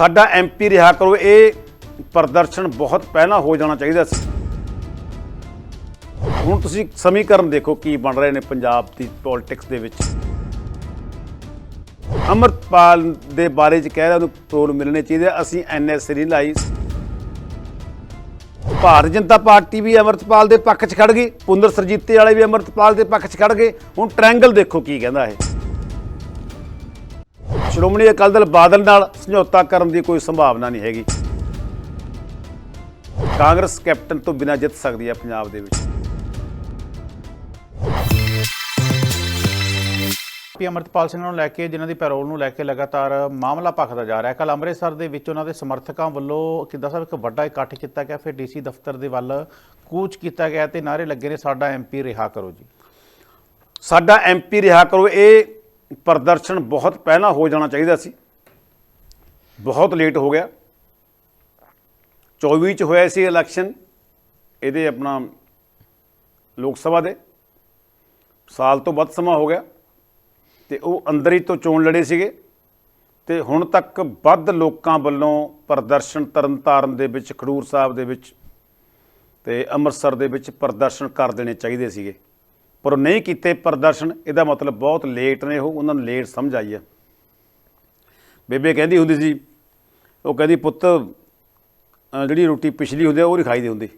ਸਾਡਾ ਐਮਪੀ ਰਿਹਾ ਕਰੋ, ਇਹ ਪ੍ਰਦਰਸ਼ਨ ਬਹੁਤ ਪਹਿਲਾਂ ਹੋ ਜਾਣਾ ਚਾਹੀਦਾ ਸੀ। ਹੁਣ ਤੁਸੀਂ ਸਮੀਕਰਨ ਦੇਖੋ ਕੀ ਬਣ ਰਹੇ ਨੇ ਪੰਜਾਬ ਦੀ ਪੋਲਿਟਿਕਸ ਦੇ ਵਿੱਚ। ਅਮਰਪਾਲ ਦੇ ਬਾਰੇ ਚ ਕਹਿ ਰਿਹਾ, ਉਹਨੂੰ ਪ੍ਰੋਲ ਮਿਲਣੇ ਚਾਹੀਦੇ ਆ। ਅਸੀਂ ਐਨਐਸ ਨਹੀਂ ਲਾਈ। ਭਾਰਤ ਜਨਤਾ ਪਾਰਟੀ ਵੀ ਅਮਰਤਪਾਲ ਦੇ ਪੱਖ 'ਚ ਖੜ ਗਈ ਪੁੰਦਰ ਸਰਜੀਤੇ ਵਾਲੇ ਵੀ ਅਮਰਤਪਾਲ ਦੇ ਪੱਖ 'ਚ ਖੜ ਗਏ। ਹੁਣ ਟ੍ਰਾਇੰਗਲ ਦੇਖੋ ਕੀ ਕਹਿੰਦਾ ਇਹ। ਸ਼੍ਰੋਮਣੀ ਅਕਾਲੀ ਦਲ ਬਾਦਲ ਨਾਲ ਸਮਝੌਤਾ ਕਰਨ ਦੀ ਕੋਈ ਸੰਭਾਵਨਾ ਨਹੀਂ ਹੈਗੀ। ਕਾਂਗਰਸ ਕੈਪਟਨ ਤੋਂ ਬਿਨਾਂ ਜਿੱਤ ਸਕਦੀ ਹੈ ਪੰਜਾਬ ਦੇ ਵਿੱਚ। ਪੀ ਅਮਰਤਪਾਲ ਸਿੰਘ ਨੂੰ ਲੈ ਕੇ ਜਿਨ੍ਹਾਂ ਦੀ ਪੈਰੋਲ ਨੂੰ ਲੈ ਕੇ ਲਗਾਤਾਰ ਮਾਮਲਾ ਭਖਦਾ ਜਾ ਰਿਹਾ ਹੈ। ਕੱਲ ਅੰਮ੍ਰਿਤਸਰ ਦੇ ਵਿੱਚ ਉਹਨਾਂ ਦੇ ਸਮਰਥਕਾਂ ਵੱਲੋਂ ਕਿੱਦਾਂ ਸਾਹਿਬ ਇੱਕ ਵੱਡਾ ਇਕੱਠ ਕੀਤਾ ਗਿਆ ਫਿਰ ਡੀਸੀ ਦਫ਼ਤਰ ਦੇ ਵੱਲ ਕੂਚ ਕੀਤਾ ਗਿਆ ਤੇ ਨਾਰੇ ਲੱਗੇ ਨੇ ਸਾਡਾ ਐਮਪੀ ਰਿਹਾ ਕਰੋ ਜੀ। ਸਾਡਾ ਐਮਪੀ ਰਿਹਾ ਕਰੋ ਇਹ ਪ੍ਰਦਰਸ਼ਨ ਬਹੁਤ ਪਹਿਲਾਂ ਹੋ ਜਾਣਾ ਚਾਹੀਦਾ ਸੀ। ਬਹੁਤ ਲੇਟ ਹੋ ਗਿਆ। 24 ਚ ਹੋਇਆ ਸੀ ਇਲੈਕਸ਼ਨ ਇਹਦੇ ਆਪਣਾ ਲੋਕ ਸਭਾ ਦੇ। ਸਾਲ ਤੋਂ ਵੱਧ ਸਮਾਂ ਹੋ ਗਿਆ ਤੇ ਉਹ ਅੰਦਰ ਹੀ ਤੋਂ ਚੋਣ ਲੜੇ ਸੀਗੇ। ਤੇ ਹੁਣ ਤੱਕ ਵੱਧ ਲੋਕਾਂ ਵੱਲੋਂ ਪ੍ਰਦਰਸ਼ਨ ਤਰਨਤਾਰਨ ਦੇ ਵਿੱਚ, ਖਡੂਰ ਸਾਹਿਬ ਦੇ ਵਿੱਚ ਤੇ ਅੰਮ੍ਰਿਤਸਰ ਦੇ ਵਿੱਚ ਪ੍ਰਦਰਸ਼ਨ ਕਰ ਦੇਣੇ ਚਾਹੀਦੇ ਸੀਗੇ। ਪਰ ਉਹ ਨਹੀਂ ਕੀਤੇ ਪ੍ਰਦਰਸ਼ਨ, ਇਹਦਾ ਮਤਲਬ ਬਹੁਤ ਲੇਟ ਨੇ ਉਹ, ਉਹਨਾਂ ਨੂੰ ਲੇਟ ਸਮਝ ਆਈ ਹੈ। ਬੇਬੇ ਕਹਿੰਦੀ ਹੁੰਦੀ ਸੀ, ਉਹ ਕਹਿੰਦੀ, ਪੁੱਤ ਜਿਹੜੀ ਰੋਟੀ ਪਿਛਲੀ ਹੁੰਦੀ ਆ, ਉਹ ਨਹੀਂ ਖਾਈਦੀ ਹੁੰਦੀ।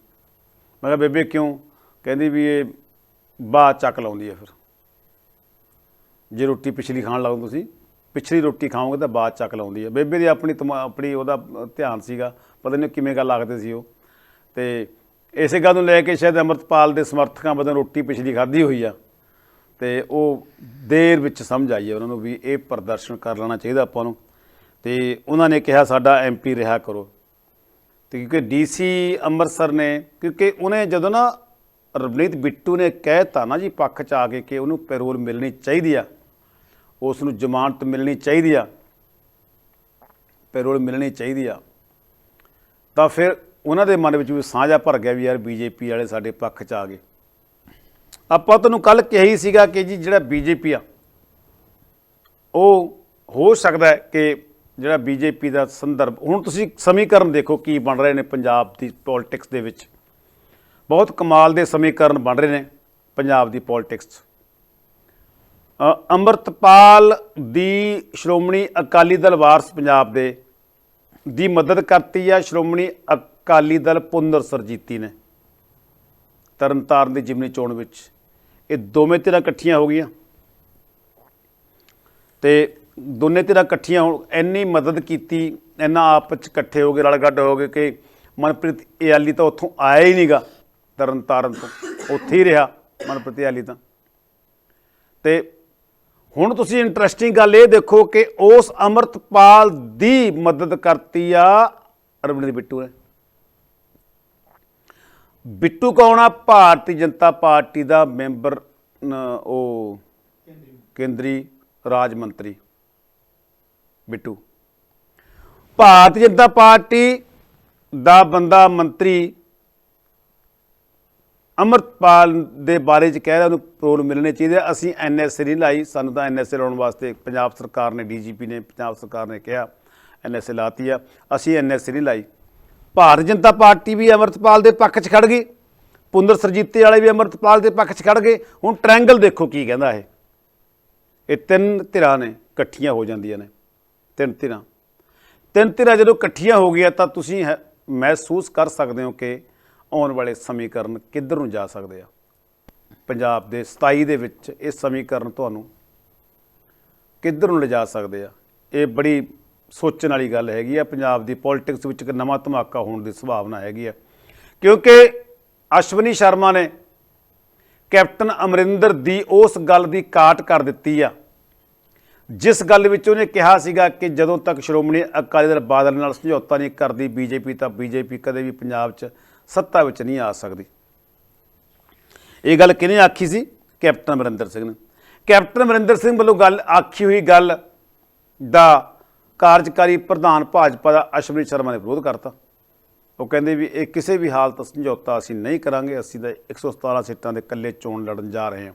ਮੈਂ ਕਿਹਾ, ਬੇਬੇ, ਕਿਉਂ? ਕਹਿੰਦੀ ਵੀ ਇਹ ਬਾਅਦ ਚੱਕ ਲਾਉਂਦੀ ਹੈ ਫਿਰ। ਜੇ ਰੋਟੀ ਪਿਛਲੀ ਖਾਣ ਲੱਗੋ ਤੁਸੀਂ, ਪਿਛਲੀ ਰੋਟੀ ਖਾਓਗੇ ਤਾਂ ਬਾਅਦ ਚੱਕ ਲਾਉਂਦੀ ਹੈ ਬੇਬੇ ਦੀ ਆਪਣੀ ਤਮਾ- ਆਪਣੀ ਉਹਦਾ ਧਿਆਨ ਸੀਗਾ, ਪਤਾ ਨਹੀਂ ਕਿਵੇਂ ਗੱਲ ਲੱਗਦੇ ਸੀ ਉਹ। ਤੇ ਇਸੇ ਗੱਲ ਨੂੰ ਲੈ ਕੇ ਸ਼ਾਇਦ ਅਮਰਤਪਾਲ ਦੇ ਸਮਰਥਕਾਂ ਵੱਲੋਂ ਰੋਟੀ ਪਿਛਲੀ ਖਾਧੀ ਹੋਈ ਆ। ਤੇ ਉਹ ਦੇਰ ਵਿੱਚ ਸਮਝ ਆਈ ਹੈ ਉਹਨਾਂ ਨੂੰ ਵੀ ਇਹ ਪ੍ਰਦਰਸ਼ਨ ਕਰ ਲੈਣਾ ਚਾਹੀਦਾ ਆਪਾਂ ਨੂੰ। ਤੇ ਉਹਨਾਂ ਨੇ ਕਿਹਾ ਸਾਡਾ ਐਮਪੀ ਰਿਹਾ ਕਰੋ। ਤੇ ਕਿਉਂਕਿ ਡੀਸੀ ਅੰਮ੍ਰਿਤਸਰ ਨੇ, ਕਿਉਂਕਿ ਉਹਨੇ ਜਦੋਂ ਨਾ ਰਵਨੀਤ ਬਿੱਟੂ ਨੇ ਕਹਿਤਾ ਨਾ ਜੀ ਪੱਖ ਚ ਆ ਕੇ ਕਿ ਉਹਨੂੰ ਪੈਰੋਲ ਮਿਲਣੀ ਚਾਹੀਦੀ ਆ, ਉਸ ਨੂੰ ਜ਼ਮਾਨਤ ਮਿਲਣੀ ਚਾਹੀਦੀ ਆ, ਪੈਰੋਲ ਮਿਲਣੀ ਚਾਹੀਦੀ ਆ। ਤਾਂ ਫਿਰ ਉਹਨਾਂ ਦੇ ਮਨ ਵਿੱਚ ਵੀ ਸਾਂਝਾ ਭਰ ਗਿਆ ਵੀ ਯਾਰ ਬੀਜੇਪੀ ਵਾਲੇ ਸਾਡੇ ਪੱਖ ਚ ਆ ਗਏ। ਆਪਾਂ ਤੁਹਾਨੂੰ ਕੱਲ ਕਿਹਾ ਹੀ ਸੀਗਾ ਕਿ ਜੀ ਜਿਹੜਾ ਬੀਜੇਪੀ ਆ, ਉਹ ਹੋ ਸਕਦਾ ਕਿ ਜਿਹੜਾ ਬੀਜੇਪੀ ਦਾ ਸੰਦਰਭ, ਹੁਣ ਤੁਸੀਂ ਸਮੀਕਰਨ ਦੇਖੋ ਕੀ ਬਣ ਰਹੇ ਨੇ ਪੰਜਾਬ ਦੀ ਪੋਲਿਟਿਕਸ ਦੇ ਵਿੱਚ। ਬਹੁਤ ਕਮਾਲ ਦੇ ਸਮੀਕਰਨ ਬਣ ਰਹੇ ਨੇ ਪੰਜਾਬ ਦੀ ਪੋਲਿਟਿਕਸ 'ਚ। ਅੰਮ੍ਰਿਤਪਾਲ ਦੀ ਸ਼੍ਰੋਮਣੀ ਅਕਾਲੀ ਦਲ ਵਾਰਸ ਪੰਜਾਬ ਦੇ ਦੀ ਮਦਦ ਕਰਤੀ ਆ, ਸ਼੍ਰੋਮਣੀ ਅਕਾਲੀ ਦਲ ਪੁੰਦਰ ਸਰਜੀਤੀ ਨੇ। ਤਰਨਤਾਰਨ ਦੀ ਜਿਮਨੀ ਚੋਣ ਵਿੱਚ। ਇਹ ਦੋਵੇਂ ਧਿਰਾਂ ਇਕੱਠੀਆਂ ਹੋ ਗਈਆਂ। ਤੇ ਦੋਨੇ ਧਿਰਾਂ ਇਕੱਠੀਆਂ ਹੋਣ, ਇੰਨੀ ਮਦਦ ਕੀਤੀ, ਇੰਨਾ ਆਪਸ ਚ ਇਕੱਠੇ ਹੋ ਗਏ ਰਲ ਗੱਡ ਹੋ ਗਏ ਕਿ ਮਨਪ੍ਰੀਤ ਇਆਲੀ ਤਾਂ ਉੱਥੋਂ ਆਇਆ ਹੀ ਨਹੀਂਗਾ, ਤਰਨਤਾਰਨ ਤੋਂ। ਉੱਥੇ ਹੀ ਰਿਹਾ ਮਨਪ੍ਰੀਤ ਇਆਲੀ ਤਾਂ। ਤੇ ਹੁਣ ਤੁਸੀਂ ਇੰਟਰਸਟਿੰਗ ਗੱਲ ਇਹ ਦੇਖੋ ਕਿ ਉਸ ਅਮਰਤਪਾਲ ਦੀ ਮਦਦ ਕਰਤੀ ਆ ਰਵਿੰਦਰ ਬਿੱਟੂ ਨੇ। ਬਿੱਟੂ ਕੌਣ ਆ? ਭਾਰਤੀ ਜਨਤਾ ਪਾਰਟੀ ਦਾ ਮੈਂਬਰ ਉਹ ਕੇਂਦਰੀ ਰਾਜ ਮੰਤਰੀ ਬਿੱਟੂ। ਭਾਰਤੀ ਜਨਤਾ ਪਾਰਟੀ ਦਾ ਬੰਦਾ ਮੰਤਰੀ ਅਮਰਪਾਲ ਦੇ ਬਾਰੇ ਚ ਕਹਿ ਰਿਹਾ, ਉਹਨੂੰ ਪਰੋਲ ਮਿਲਣੇ ਚਾਹੀਦੇ ਆ। ਅਸੀਂ ਐਨਐਸਏ ਨਹੀਂ ਲਾਈ, ਸਾਨੂੰ ਤਾਂ ਐਨਐਸਏ ਲਾਉਣ ਵਾਸਤੇ ਪੰਜਾਬ ਸਰਕਾਰ ਨੇ ਡੀਜੀਪੀ ਨੇ, ਪੰਜਾਬ ਸਰਕਾਰ ਨੇ ਕਿਹਾ ਐਨਐਸਏ ਲਾਤੀ ਆ। ਅਸੀਂ ਐਨਐਸਏ ਨਹੀਂ ਲਾਈ। ਭਾਰਤ ਜਨਤਾ ਪਾਰਟੀ ਵੀ ਅਮਰਤਪਾਲ ਦੇ ਪੱਖ 'ਚ ਖੜ ਗਈ। ਪੁੰਦਰ ਸਰਜੀਤੇ ਵਾਲੇ ਵੀ ਅਮਰਤਪਾਲ ਦੇ ਪੱਖ 'ਚ ਖੜ ਗਏ। ਹੁਣ ਟ੍ਰਾਇੰਗਲ ਦੇਖੋ ਕੀ ਕਹਿੰਦਾ ਇਹ। ਇਹ ਤਿੰਨ ਧਿਰਾਂ ਨੇ, ਇਕੱਠੀਆਂ ਹੋ ਜਾਂਦੀਆਂ ਨੇ। ਤਿੰਨ ਧਿਰਾਂ। ਤਿੰਨ ਧਿਰਾਂ ਜਦੋਂ ਇਕੱਠੀਆਂ ਹੋ ਗਈਆਂ ਤਾਂ ਤੁਸੀਂ ਹੈ- ਮਹਿਸੂਸ ਕਰ ਸਕਦੇ ਹੋ ਕਿ ਆਉਣ ਵਾਲੇ ਸਮੀਕਰਨ ਕਿੱਧਰ ਨੂੰ ਜਾ ਸਕਦੇ ਆ। ਪੰਜਾਬ ਦੇ 27 ਦੇ ਵਿੱਚ ਇਹ ਸਮੀਕਰਨ ਤੁਹਾਨੂੰ ਕਿੱਧਰ ਨੂੰ ਲਿਜਾ ਸਕਦੇ ਆ। ਇਹ ਬੜੀ ਸੋਚਣ ਵਾਲੀ ਗੱਲ ਹੈਗੀ ਆ, ਪੰਜਾਬ ਦੀ ਪੋਲਿਟਿਕਸ ਵਿੱਚ ਇੱਕ ਨਵਾਂ ਧਮਾਕਾ ਹੋਣ ਦੀ ਸੰਭਾਵਨਾ ਹੈਗੀ ਆ। ਕਿਉਂਕਿ ਅਸ਼ਵਨੀ ਸ਼ਰਮਾ ਨੇ ਕੈਪਟਨ ਅਮਰਿੰਦਰ ਦੀ ਉਸ ਗੱਲ ਦੀ ਕਾਟ ਕਰ ਦਿੱਤੀ ਆ, ਜਿਸ ਗੱਲ ਵਿੱਚ ਉਹਨੇ ਕਿਹਾ ਸੀਗਾ ਕਿ ਜਦੋਂ ਤੱਕ ਸ਼੍ਰੋਮਣੀ ਅਕਾਲੀ ਦਲ ਬਾਦਲ ਨਾਲ ਸਮਝੌਤਾ ਨਹੀਂ ਕਰਦੀ ਬੀਜੇਪੀ, ਤਾਂ ਬੀਜੇਪੀ ਕਦੇ ਵੀ ਪੰਜਾਬ 'ਚ ਸੱਤਾ ਵਿੱਚ ਨਹੀਂ ਆ ਸਕਦੀ। ਇਹ ਗੱਲ ਕਿਹਨੇ ਆਖੀ ਸੀ? ਕੈਪਟਨ ਅਮਰਿੰਦਰ ਸਿੰਘ ਨੇ। ਕੈਪਟਨ ਅਮਰਿੰਦਰ ਸਿੰਘ ਵੱਲੋਂ ਗੱਲ, ਆਖੀ ਹੋਈ ਗੱਲ ਦਾ ਕਾਰਜਕਾਰੀ ਪ੍ਰਧਾਨ ਭਾਜਪਾ ਦਾ ਅਸ਼ਵਨੀ ਸ਼ਰਮਾ ਨੇ ਵਿਰੋਧ ਕਰਤਾ। ਉਹ ਕਹਿੰਦੇ ਵੀ ਇਹ ਕਿਸੇ ਵੀ ਹਾਲਤ ਸਮਝੌਤਾ ਅਸੀਂ ਨਹੀਂ ਕਰਾਂਗੇ, ਅਸੀਂ ਤਾਂ 117 ਸੀਟਾਂ ਦੇ ਇਕੱਲੇ ਚੋਣ ਲੜਨ ਜਾ ਰਹੇ ਹਾਂ।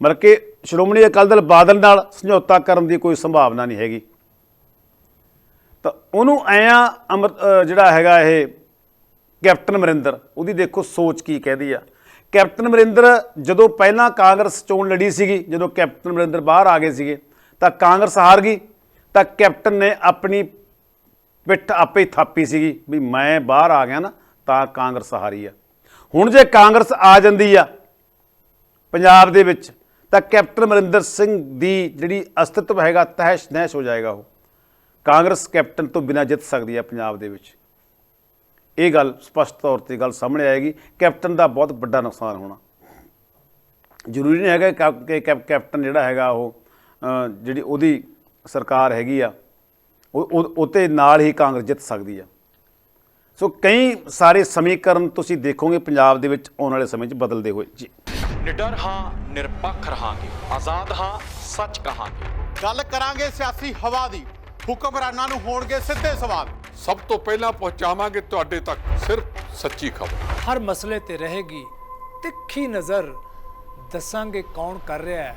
ਮਤਲਬ ਸ਼੍ਰੋਮਣੀ ਅਕਾਲੀ ਦਲ ਬਾਦਲ ਨਾਲ ਸਮਝੌਤਾ ਕਰਨ ਦੀ ਕੋਈ ਸੰਭਾਵਨਾ ਨਹੀਂ ਹੈਗੀ। ਤਾਂ ਉਹਨੂੰ ਐ ਆ, ਅਮਰ ਜਿਹੜਾ ਹੈਗਾ ਇਹ ਕੈਪਟਨ ਅਮਰਿੰਦਰ, ਉਹਦੀ ਦੇਖੋ ਸੋਚ ਕੀ ਕਹਿੰਦੀ ਆ। ਕੈਪਟਨ ਅਮਰਿੰਦਰ ਜਦੋਂ ਪਹਿਲਾਂ ਕਾਂਗਰਸ ਚੋਣ ਲੜੀ ਸੀਗੀ, ਜਦੋਂ ਕੈਪਟਨ ਅਮਰਿੰਦਰ ਬਾਹਰ ਆ ਗਏ ਸੀਗੇ, ਤਾਂ ਕਾਂਗਰਸ ਹਾਰ ਗਈ। ਤਾਂ ਕੈਪਟਨ ਨੇ ਆਪਣੀ ਪਿੱਠ ਆਪੇ ਹੀ ਥਾਪੀ ਸੀਗੀ ਵੀ ਮੈਂ ਬਾਹਰ ਆ ਗਿਆ ਨਾ, ਤਾਂ ਕਾਂਗਰਸ ਹਾਰੀ ਆ। ਹੁਣ ਜੇ ਕਾਂਗਰਸ ਆ ਜਾਂਦੀ ਆ ਪੰਜਾਬ ਦੇ ਵਿੱਚ, ਤਾਂ ਕੈਪਟਨ ਅਮਰਿੰਦਰ ਸਿੰਘ ਦੀ ਜਿਹੜੀ ਅਸਤਿਤਵ ਹੈਗਾ, ਤਹਿਸ਼ ਨਹਿਸ਼ ਹੋ ਜਾਏਗਾ ਉਹ। ਕਾਂਗਰਸ ਕੈਪਟਨ ਤੋਂ ਬਿਨਾਂ ਜਿੱਤ ਸਕਦੀ ਹੈ ਪੰਜਾਬ ਦੇ ਵਿੱਚ। ਇਹ ਗੱਲ ਸਪਸ਼ਟ ਤੌਰ ਤੇ ਗੱਲ ਸਾਹਮਣੇ ਆਏਗੀ, ਕੈਪਟਨ ਦਾ ਬਹੁਤ ਵੱਡਾ ਨੁਕਸਾਨ ਹੋਣਾ। ਜ਼ਰੂਰੀ ਨਹੀਂ ਹੈਗਾ ਕਿ ਕਿ ਕੈਪ- ਕੈਪਟਨ ਜਿਹੜਾ ਹੈਗਾ ਉਹ ਜਿਹੜੀ ਉਹਦੀ ਸਰਕਾਰ ਹੈਗੀ ਆ ਉਹ ਉਹ- ਉਹਤੇ ਨਾਲ ਹੀ ਕਾਂਗਰਸ ਜਿੱਤ ਸਕਦੀ ਆ। ਸੋ ਕਈ ਸਾਰੇ ਸਮੀਕਰਨ ਤੁਸੀਂ ਦੇਖੋਗੇ ਪੰਜਾਬ ਦੇ ਵਿੱਚ ਆਉਣ ਵਾਲੇ ਸਮੇਂ 'ਚ ਬਦਲਦੇ ਹੋਏ। ਜੀ। ਨਿਡਰ ਹਾਂ ਨਿਰਪੱਖ ਰਹਾਂਗੇ। ਆਜ਼ਾਦ ਹਾਂ ਸੱਚ ਕਹਾਂਗੇ। ਗੱਲ ਕਰਾਂਗੇ ਸਿਆਸੀ ਹਵਾ ਦੀ। ਹੁਕਮਰਾਨਾਂ ਨੂੰ ਹੋਣਗੇ ਸਿੱਧੇ ਸਵਾਲ। ਸਭ ਤੋਂ ਪਹਿਲਾਂ ਪਹੁੰਚਾਵਾਂਗੇ ਤੁਹਾਡੇ ਤੱਕ ਸਿਰਫ ਸੱਚੀ ਖਬਰ। ਹਰ ਮਸਲੇ ਤੇ ਰਹੇਗੀ ਤਿੱਖੀ ਨਜ਼ਰ। ਦੱਸਾਂਗੇ ਕੌਣ ਕਰ ਰਿਹਾ ਹੈ।